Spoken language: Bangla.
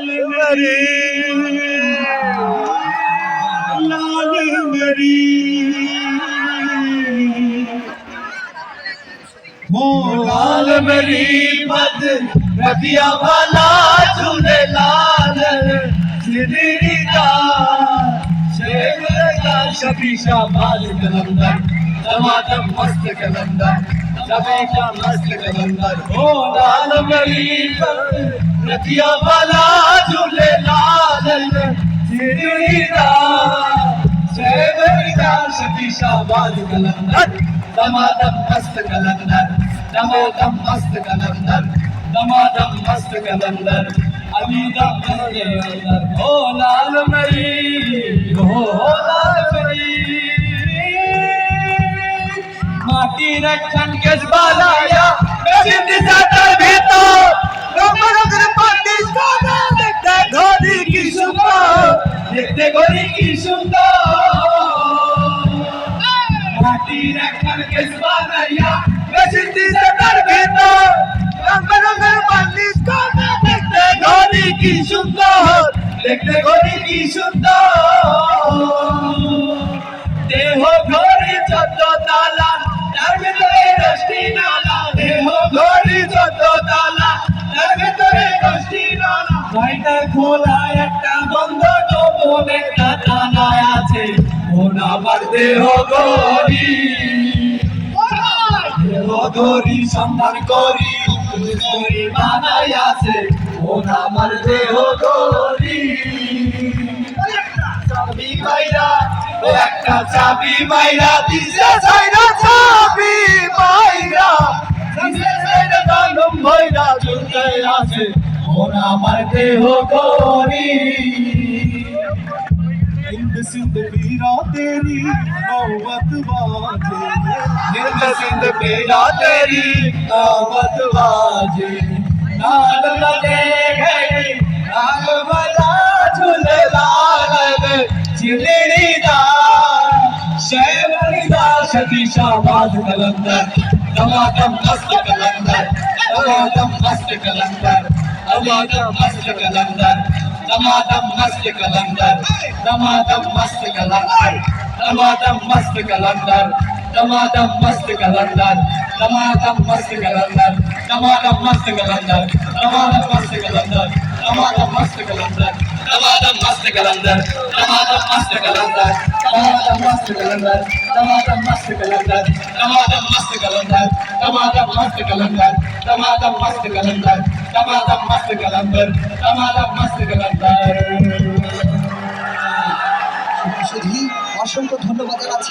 मेरी लाल मेरी हो लाल मेरी पद रतिया वाला झूले लाल सिरी का शेर का शबी शाबाज कलंदर टमाटर मस्त कलंदर सबे का मस्त कलंदर हो लाल मेरी पद नदिया वाला झूलेलाल शाबाद कलंदर दमादम मस्त कलंदर दमादम मस्त कलंदर दमादम मस्त कलंदर अमीदम मस्त कलंदर हो लाल मरी हो लाल मरी माटी रखन के बालाया सिंध सातर भीतर দেখতে ঘড়ি কি দেহ ঘড়ি যত তালা তার ভিতরে দশটি নালা। দেহ ঘড়ি যত তালা তার ভিতরে দশটি নালা। নয়টা খোলা, একটা বন্ধ, গোপন একটা তালা আছে। কোন আমার দেহ ঘড়ি। দেহ ঘড়ি সন্ধান করি ঘড়ি বানাই আছে। কোন আমার দেহ চাবি মাইরা দিছে ছাইরা চাবি মাইরা দিছে ছাইরা দানম ভইরা ঝুলতে আছে ওর আমার দেহ গরি हिंद सिंध वीरा तेरी नौबत बाजे हिंद सिंध मेरा तेरी दावत बाजे नाल लगे शती शाबाद कलंदर दमादम मस्त कलंदर दमादम मस्त कलंदर दमादम मस्त कलंदर दमादम मस्त कलंदर दमादम मस्त कलंदर दमादम मस्त कलंदर दमादम मस्त कलंदर दमादम मस्त कलंदर दमादम मस्त कलंदर दमादम मस्त कलंदर दमादम मस्त कलंदर दमादम मस्त कलंदर दमादम मस्त कलंदर दमादम मस्त कलंदर दमादम मस्त कलंदर दमादम मस्त कलंदर दमादम मस्त कलंदर दमादम मस्त कलंदर दमादम मस्त कलंदर दमादम मस्त कलंदर শুধু অসংখ্য ধন্যবাদ জানাচ্ছি